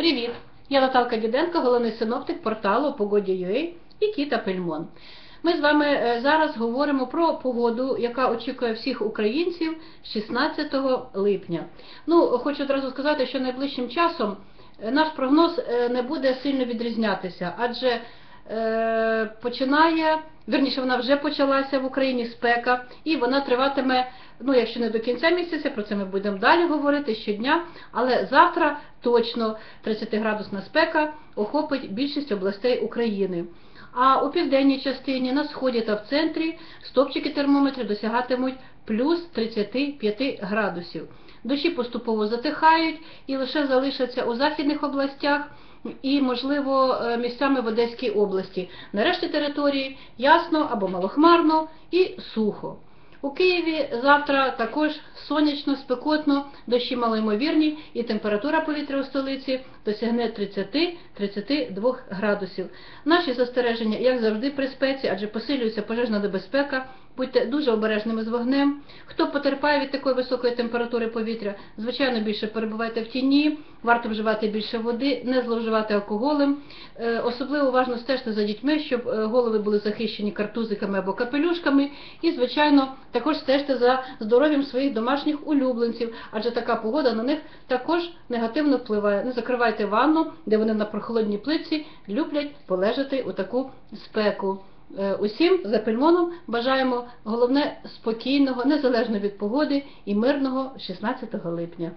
Привіт! Я Наталка Діденко, головний синоптик порталу Погоді.ua і Кіта Пельмон. Ми з вами е, зараз говоримо про погоду, яка очікує всіх українців 16 липня. Ну, хочу одразу сказати, що найближчим часом е, наш прогноз е, не буде сильно відрізнятися, адже починає, верніше, вона вже почалася в Україні спека, і вона триватиме, ну, якщо не до кінця місяця, про це ми будемо далі говорити щодня, але завтра точно 30-градусна спека охопить більшість областей України. А у південній частині, на сході та в центрі стопчики термометрів досягатимуть плюс 35 градусів. Дощі поступово затихають і лише залишаться у західних областях і, можливо, е, місцями в Одеській області. Нарешті території ясно або малохмарно і сухо. У Києві завтра також сонячно, спекотно, дощі малоймовірні і температура повітря у столиці досягне 30-32 градусів. Наші застереження, як завжди, при спеці, адже посилюється пожежна небезпека. Будьте дуже обережними з вогнем. Хто потерпає від такої високої температури повітря, звичайно, більше перебувайте в тіні, варто вживати більше води, не зловживати алкоголем. Е, Особливо уважно стежте за дітьми, щоб е, голови були захищені картузиками або капелюшками. І, звичайно, також стежте за здоров'ям своїх домашніх улюбленців, адже така погода на них також негативно впливає. Не закривайте ванну, де вони на прохолодній плитці люблять полежати у таку спеку. Е, Усім за пельмоном бажаємо головне спокійного, незалежно від погоди і мирного 16 липня.